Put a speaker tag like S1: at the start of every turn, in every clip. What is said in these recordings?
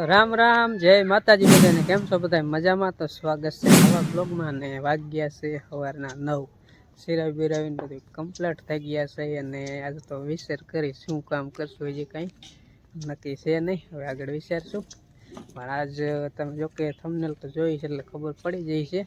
S1: તો રામ રામ, જય માતાજી બધાને. કેમ છો બધા મજામાં? તો સ્વાગત છે નવા બ્લોગમાં ને વાગ્યા છે સવારના નવ. સિરાવી બિરાવીને બધું કમ્પ્લીટ થઈ ગયા છે અને આજે તો વિચાર કરી શું કામ કરશું, હજી કાંઈ નક્કી છે નહીં. હવે આગળ વિચારશું. પણ આજ તમે જો કે થમનેલ તો જોઈ છે એટલે ખબર પડી જાય છે.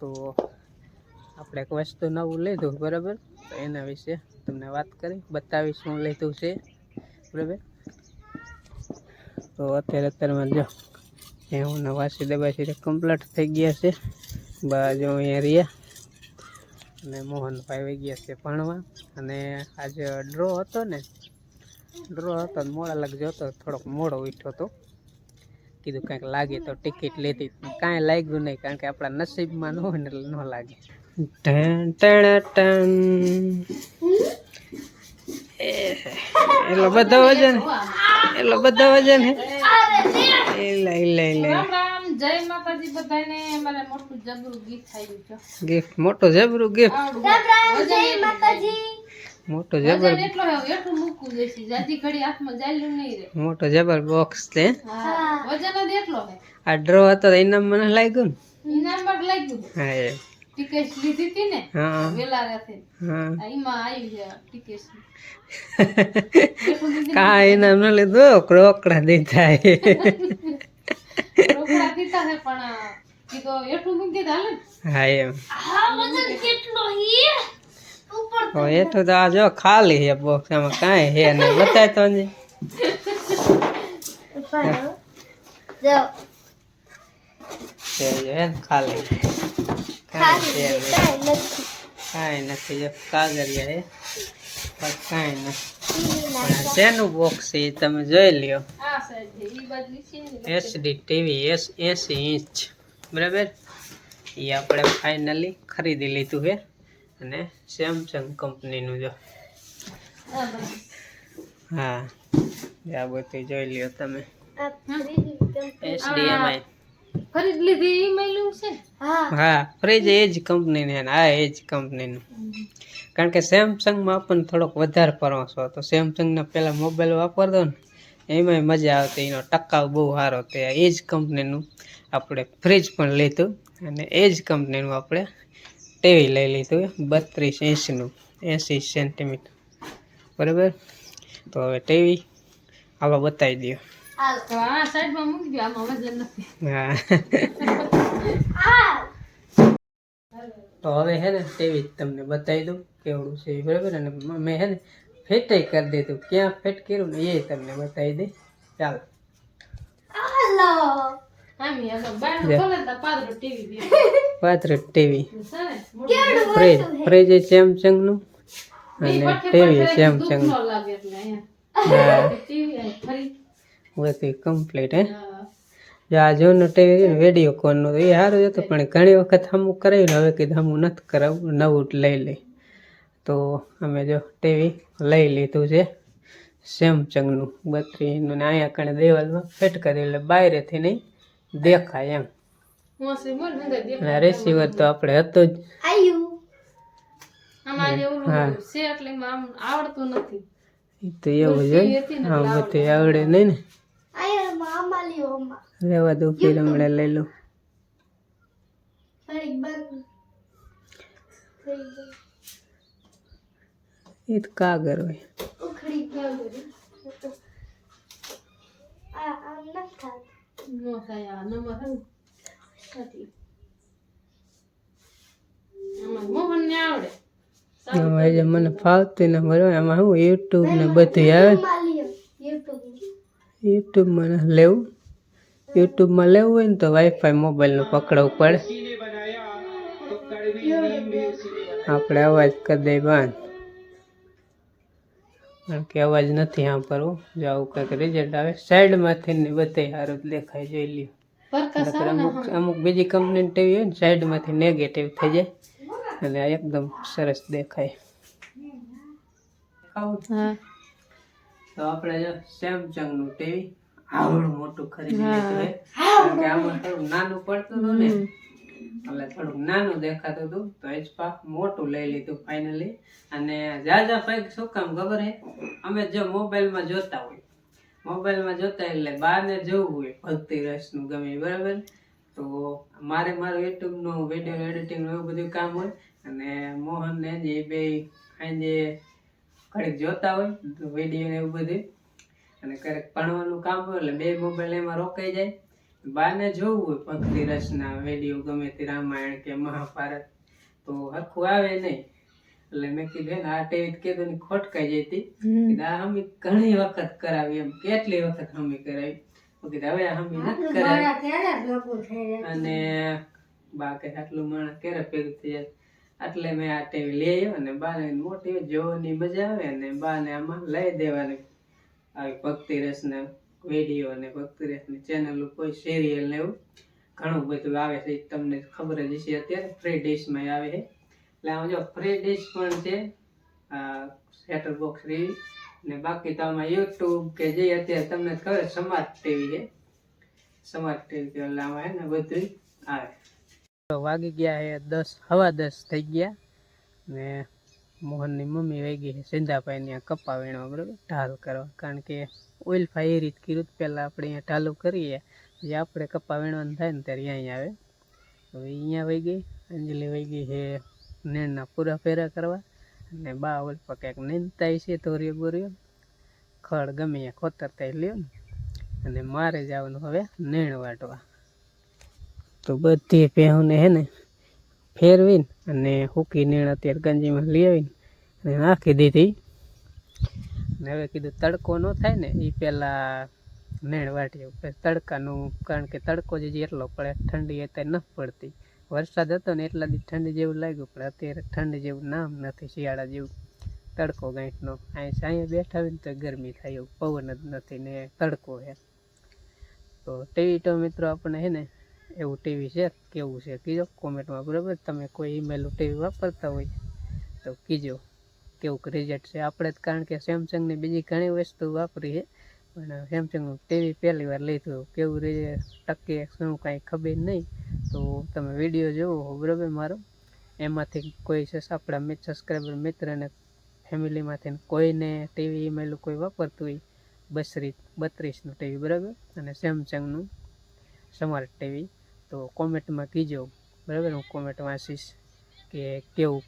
S1: તો આપણે એક વસ્તુ નવું લીધું, બરાબર? તો એના વિશે તમને વાત કરી બતાવી શું લીધું છે. બરાબર? તો અત્યારે અત્યારમાં જો એ હું વાસી દબાસી કમ્પ્લીટ થઈ ગયા છે. બાજુ અહીંયા રહ્યા. અને મોહનભાઈ વહી ગયા છે ભણવા. અને આજે ડ્રો હતો ને, ડ્રો હતો મોડા લાગજો હતો થોડોક મોડો ઉઠ્યો હતો કીધું કાંઈક લાગે તો ટિકિટ લેતી. કાંઈ લાગ્યું નહીં, કારણ કે આપણા નસીબમાં ન હોય ને ન લાગે. Ton ton ton. એટલો બધો વજન. એટલો બધો વજન હે. એલા એલા એલા
S2: રામ રામ. જય માતાજી બધાને. અમારે મોટું જબરું ગીત થઈ છે.
S1: ગિફ્ટ મોટો જબરું ગિફ્ટ.
S2: આવડું. વજન
S1: મોટો જબર.
S2: એટલો એટલું મૂકવું જોઈશે. જાજી ઘડી હાથમાં જાલ્યું નહીં રે
S1: મોટો જબર બોક્સ છે.
S2: હા. વજન જ એટલો હે
S1: આ ડ્રો હતો તો ઇનામ મને લાગ્યું
S2: ઇનામ લાગ્યું
S1: હા એ.
S2: ટિકિટ લીધી હતી ને
S1: હા.
S2: વેલા રાતે.
S1: હા.
S2: આ એમાં આવી છે ટિકિટ.
S1: કાંઈ ઇનામ ન લીધું રોકડા દીધા.
S2: રોકડા દીધા છે પણ કીધો એટલું મૂકી દે હાલે
S1: હા એમ.
S2: વજન કેટલો હી? ઉપર
S1: તો આ જો ખાલી છે બોક્સ આમાં કાંઈ છે નહીં. બતાય તો જો ખાલી. કાંઈ નથી. કાગળિયા એ કાંઈ નથી. શેનું બોક્સ છે તમે જોઈ લ્યો. HD TV S AC inch. બરાબર? એ આપણે ફાઇનલી ખરીદી લીધું છે અને સેમસંગ કંપનીનું જો. હા આ બધું જોઈ લ્યો તમે. એચડીએમઆઈ
S2: ખરીદ લીધી એ મળ્યું છે? ને?
S1: હા ફ્રીજ એ જ કંપનીની ને આ એ જ કંપનીનું કારણ કે સેમસંગમાં આપણને થોડોક વધારે પરામર્શ હતો. સેમસંગના પહેલાં મોબાઈલ વાપરતો ને એમાંય મજા આવતી. એનો ટકાઉ બહુ સારો તે એ જ કંપનીનું આપણે ફ્રીજ પણ લીધું અને એ જ કંપનીનું આપણે ટીવી લઈ લીધું. બત્રીસ ઇંચનું એંસી સેન્ટીમીટર બરાબર? તો હવે ટીવી આવા બતાવી દો
S2: તો સાઈડમાં મૂકી દો આમાં વજન નથી.
S1: હા. તો હવે હે ને ટીવી તમને બતાવી દઉં કેવડું છે બરાબર? અને મેં હે ને ફિટ કરી દીધું. ક્યાં ફિટ કર્યું ને એ તમને બતાવી દઈ ચાલો.
S2: ને દે.
S1: પાત્ર ટીવી
S2: ને?
S1: ફ્રીજ ફ્રીજ સેમસંગનું અને ટીવી સેમસંગ
S2: ન
S1: બધું કમ્પ્લીટ હે? જો આ જૂનું ટીવી ને વીડિયો કોલનું એ સારું હતું પણ ઘણી વખત અમુક કરાવ્યું હવે કીધું અમુક નથી કરાવવું નવું જ લઈ લઈ. તો અમે જો ટીવી લઈ લીધું છે સેમસંગનું બત્રીસનું ને અહીંયા કણે દેવાલમાં ફિટ કરી એટલે બહારેથી નહીં દેખાય એમ. રિસીવર તો આપણે હતો જ.
S2: આમાં આમ આવડતું નથી.
S1: તો એવું છે
S2: હતી
S1: બધું આવડે નહીં ને. રેવા દઉં ફીર હમણાં લઈ લો એ તો કાગર હોય મને ફાવતું ને બરોબર એમાં શું યુટ્યુબ ને બધું આવે યુટ્યુબમાં લેવું. યુટ્યુબમાં લેવું હોય ને તો વાઈફાઈ મોબાઈલનું પકડવું પડે. આપણે અવાજ કરી દઈએ બંધ. કારણ કે અવાજ નથી સાંભળવો. જો આવું કંઈક રિઝલ્ટ આવે. સાઈડમાંથી ને બધે સારું દેખાય જોઈ લ્યો. અમુક અમુક બીજી કંપનીની ટીવી હોય ને સાઈડમાંથી નેગેટિવ થઈ જાય. અને આ એકદમ સરસ દેખાય.
S2: હા.
S1: તો આપણે જો સેમસંગનું ટીવી આવડું મોટું ખરીદી લીધું કે આમાં થોડું નાનું પડતું હતું ને એટલે થોડુંક નાનું દેખાતું હતું તો એ જ પાક મોટું લઈ લીધું ફાઇનલી અને જાજા પૈક શું કામ ખબર હે? અમે જો મોબાઈલમાં જોતા હોય મોબાઈલમાં જોતા એટલે બહારને જવું હોય ભક્તિ રસનું ગમે બરાબર? તો મારે મારું યુટ્યુબનું વીડિયો એડિટિંગનું એવું બધું કામ હોય અને મોહન ને જે બે સાંજે ઘડીક જોતા હોય વીડિયો ને એવું બધું અને ક્યારેક ભણવાનું કામ હોય એટલે બે મોબાઈલ એમાં રોકાઈ જાય. બાને જોવું હોય ભક્તિ રસના વીડિયો ગમે તે રામાયણ કે મહાભારત તો હરખું આવે નહીં. એટલે મેં કીધું આ ટીવી કીધું ને ખોટકાઈ જતી કીધું આ હમી ઘણી વખત કરાવી. એમ કેટલી વખત હમી કરાવી? કીધું હવે આ નથી કરાવી. અને બાકી આટલું માણસ ક્યારે ભેગું થઈ જાય? એટલે મેં આ ટીવી લઈ આવ્યો અને બાને મોટી જોવાની મજા આવે અને બાને આમાં લઈ દેવાની. આવી ભક્તિ રસના વીડિયો અને ભક્તિ રસની ચેનલ કોઈ સિરિયલ ને એવું ઘણું બધું આવે છે તમને ખબર જ છે અત્યારે ફ્રી ડિશમાં આવે છે. એટલે આમાં જો ફ્રી ડિશ પણ છે સેટર બોક્સ રીલ ને બાકી તો આમાં યુટ્યુબ કે જે અત્યારે તમને ખબર સ્માર્ટ ટીવી છે. સ્માર્ટ ટીવી એટલે આમાં હે ને બધું આવે. વાગી ગયા છે દસ, હવા દસ થઈ ગયા. ને મોહનની મમ્મી વહી ગઈ છે સિંધાભાઈ ત્યાં કપા વીણવા, બરાબર? ઢાલ કરવા. કારણ કે ઓઇલ ફાઈ એ રીત કર્યું પહેલાં આપણે અહીંયા ઢાલું કરીએ. જે આપણે કપા વીણવાનું થાય ને ત્યારે અહીંયા આવે. હવે અહીંયા વહી ગઈ, અંજલિ વહી ગઈ છે નેણના પૂરા ફેરા કરવા. અને બા ઓલ પર ક્યાંક નીંદતાય છે તોરિયો બોરિયો. ખડ ગમે ત્યાં થાય લ્યો ને. અને મારે જવાનું હવે નેણ વાટવા. તો બધી ભેહુને હે ને ફેરવીને અને હૂકી નીણ અત્યારે ગંજીમાં લઈ આવીને અને નાખી દીધી. ને હવે કીધું તડકો ન થાય ને એ પહેલાં નેણ વાટી પછી તડકાનું, કારણ કે તડકો જે એટલો પડે, ઠંડી અત્યારે ન પડતી. વરસાદ હતો ને એટલા દી ઠંડી જેવું લાગ્યું, પણ અત્યારે ઠંડી જેવું નામ નથી, શિયાળા જેવું. તડકો ગાંઠનો અહીં અહીંયા બેઠા હોય ને તો ગરમી થાય એવું, પવન જ નથી ને તડકો છે તો ટીવી તો મિત્રો આપણે હે ને એવું ટીવી છે? કેવું છે? કીજો કોમેન્ટમાં, બરાબર? તમે કોઈ ઈમેલ ટીવી વાપરતા હોય, તો કીજો. કેવું રિઝલ્ટ છે? આપણે જ કારણ કે સેમસંગની બીજી ઘણી વસ્તુ વાપરી છે, પણ સેમસંગનું ટીવી પહેલી વાર લીધું. કેવું રિઝલ્ટ ટકે શું કાંઈ ખબર નહીં. તો તમે વીડિયો જોવો, બરાબર? મારો. એમાંથી કોઈ આપણા મિત સબસ્ક્રાઈબર મિત્રને ફેમિલીમાંથી કોઈને ટીવી ઈમેલ કોઈ વાપરતું હોય, બસરી, બત્રીસનું ટીવી, બરાબર? અને સેમસંગનું સ્માર્ટ ટીવી તો કોમેન્ટમાં કીજો. બરાબર? હું કોમેન્ટ વાંચીશ કે કેવું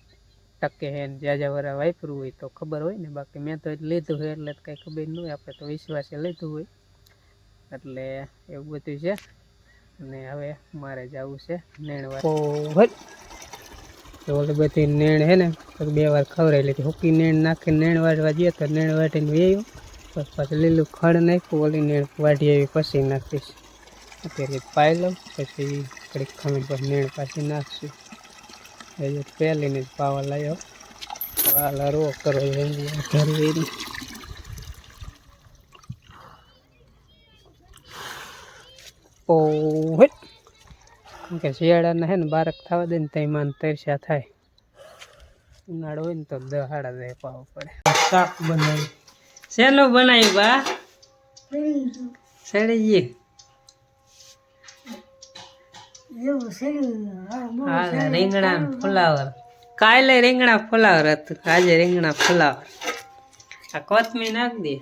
S1: ટકે હે જ્યાં વાપરવું હોય તો ખબર હોય ને? બાકી મેં તો લીધું હોય, એટલે કાંઈ ખબર ન હોય. આપણે તો વિશ્વાસે લીધું હોય. એટલે એવું બધું છે. અને હવે મારે જવું છે નેણવા તો ઓલી બધી નેણ હે ને બે વાર ખવડાવી લીધી. હુકી નેણ નાખીને નેણ વાટવા જઈએ તો નેણ વાટીને વેયું. પછી પાછું લીલું ખડ નાખ્યું, ઓલી નેણ વાટી આવી, પછી નાખીશ. અત્યારે પાઈ લઉં પછી ઘડીક ખમીર પર નીણ પાછી નાખશું. હજી પહેલીને જ પાવા લાવ્યો વાલા રો કરો ઘર કે શિયાળાના હે ને બારક થવા દે ને ત્યાં તરસ્યા થાય. ઉનાળો હોય ને તો દહાડા દે પાવો પડે. શાક બનાવી. શેનું બનાવ્યું બા? સડી ગઈ હા રીંગણા ફુલાવર. કાલે રીંગણા ફુલાવર હતું આજે રીંગણા ફુલાવર. આ કોથમી નાખ દે.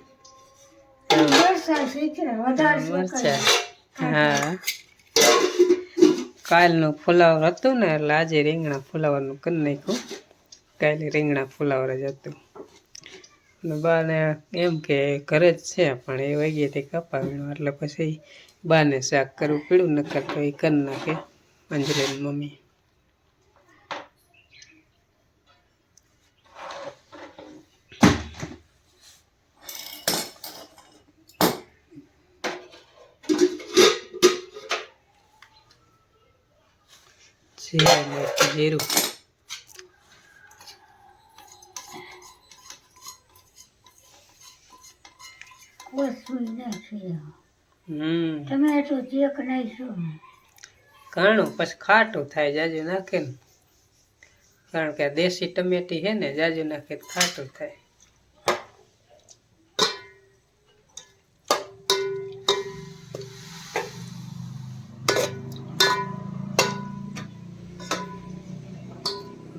S1: હા. કાલનું ફુલાવર હતું ને એટલે આજે રીંગણા ફુલાવરનું કરી નાખ્યું. કાલે રીંગણા ફુલાવર જ હતું. બાને એમ કે ઘરે જ છે પણ એ વાગીએ તે કપાવીનું એટલે પછી બાને શાક કરવું પીડું નકર તો એ કરી નાખે. અંજલીની મમ્મી જીરું નાખ્યું, હમ
S2: ટમેટો ચેક નાખશું
S1: ઘણું, પછી ખાટું થાય, જાજુ નાખીને. કારણ કે દેશી ટમેટી છે ને, જાજુ નાખે ખાટું થાય.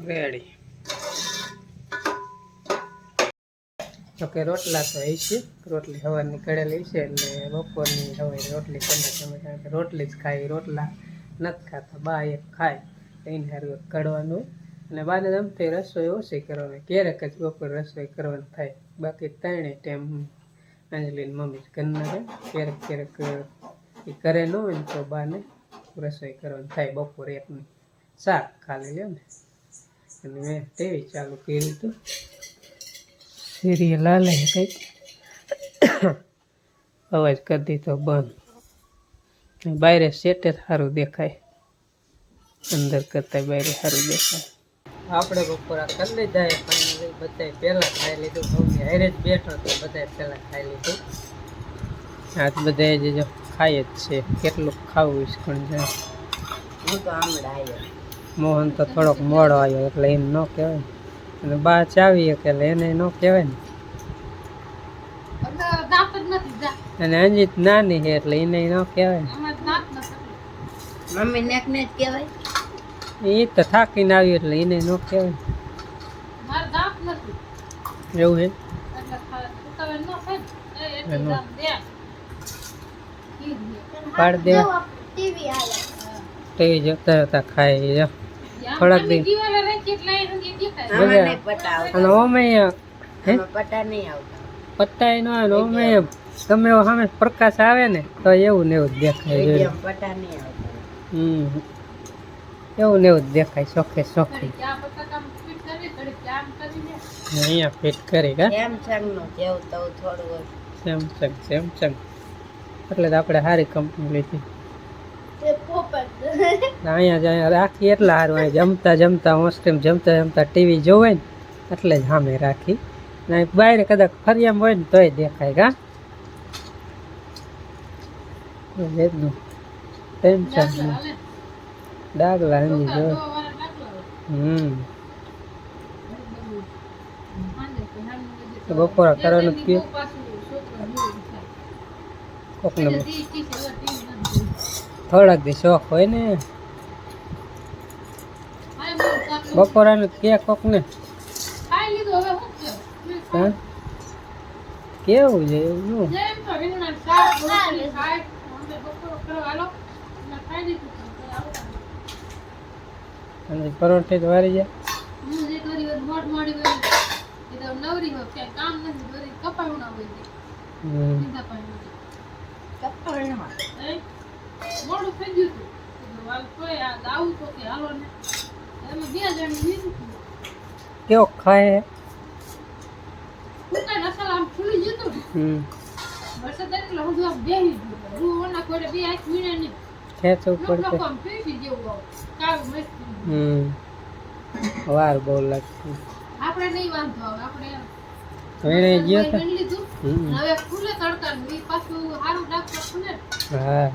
S1: રેડી. તો કે રોટલા તો એ છે, રોટલી હવાની કડેલી છે, એટલે બપોરની હવે રોટલી કરીને રોટલી જ ખાઈ રોટલા. નથી ખાતા. બા એક ખાય, એને સારું એક કડવાનું અને બાને જમતી રસોઈ ઓછી કરવાની. ક્યારેક જ બપોર રસોઈ કરવાની થાય. બાકી ત્રણેય ટાઈમ અંજલીની મમ્મી ઘરના રહે. ક્યારેક ક્યારેક એ કરે ન હોય ને તો બાને રસોઈ કરવાની થાય બપોરે એકની શાક ખાલી લે ને. અને મેં ટીવી ચાલુ કર્યું હતું સિરિયલ હાલે કંઈક. અવાજ કરી દીધો બંધ. બારે સેટે સારું દેખાય. અંદર કરતા બાયરે સારું દેખાય. આપણે બપોરા કરી લીધા એ પણ બધાય પહેલાં ખાઈ લીધું. મમ્મી હારે જ બેઠો તો બધાય પહેલાં ખાઈ લીધું. આજ બધાય જે જો ખાય જ છે. કેટલું ખાવું છે પણ જાય
S3: હું તો હમણાં આવ્યો
S1: મોહન તો થોડોક મોડો આવ્યો એટલે એમ ન કહેવાય. અને બા ચાવી કે એટલે એને ન કહેવાય ને. અને અંજીત નાની છે એટલે એને ન કહેવાય.
S3: મમ્મી નેક ને જ કહેવાય.
S1: એ તો થાકીને આવ્યું એટલે એને ન કહેવાય.
S2: માર દાંત નથી.
S1: એવું
S2: હે
S1: પાડ દે. ટીવી જોતા જોતા ખાય જો. થોડાક
S2: આની
S1: દી.
S2: દિવાલે રાખી એટલે એ સુધી દેખાય.
S3: આમાં
S1: બધા.
S3: નહીં પટા આવતા
S1: અને ઓમે હે?
S3: આમાં નહીં આવતા.
S1: પત્તાય ન આવે ઓમે ગમે સામે પ્રકાશ આવે ને તો એવું ને એવું જ દેખાય
S3: પટ્ટા નહીં આવતા.
S1: એવું ને એવું જ દેખાય ચોખ્ખે ચોખ્ખી અહીંયા ફિટ કરી કા?
S3: સેમસંગનું જેવું તેવું થોડું
S1: સેમસંગ સેમસંગ એટલે તો આપણે સારી કંપની લીધી. અહીંયા જ અહીંયા રાખી એટલા સારું અહીંયા જમતા જમતા હોસ્ટેમ જમતા જમતા ટીવી જોવે ને એટલે જ સામે રાખી. ને બહાર કદાચ ફરિયામ હોય ને તોય દેખાય કા? એટલું ટેન્શન નહીં
S2: હાલે.
S1: ડાગલા જો. હમ બપોરા કરવાનું
S2: કે.
S1: કોકને. થોડાક દી શોખ હોય ને. બપોરાનું કે કોકને
S2: શું
S1: કેવું છે એવું નું
S2: જેમ તો રીંગણાનું શાક, રોટલી ખાય. અમે બપોરો કરવા હાલો. એટલે ખાઈ લીધું. તો આવતા.
S1: અને પરોઠે જ વારી જાય
S2: હું જે ઘણી વાર મોડ મોડી હોય, એ તો નવરી હોય, ક્યાંય કામ નથી, ઘરે કપાયું ના હોય
S1: હમ
S2: સીધા પાણી.
S3: કપડમાં
S2: એ મોડું થઈ ગયું હતું. આ તો કે હાલો ને. અમે બે જણ લીધું
S1: કેવો ખાય
S2: હું નસલ આમ ફૂલી ગયું હતું ને.
S1: હમ
S2: વરસાદ એટલે હું આમ બેહી ગયું. ઓના કોરે બે લોકો
S1: પડશે
S2: આમ પીસી જેવું આવું.
S1: હમ. વાર બહુ લાગતી
S2: આપણે નહીં વાંધો આપણે
S1: એને ગયો તો.
S2: વીણી લીધું.
S1: હમ.
S2: હવે ફૂલે તડકા પાછું સારું ડાક્ટર ખુલે
S1: હા.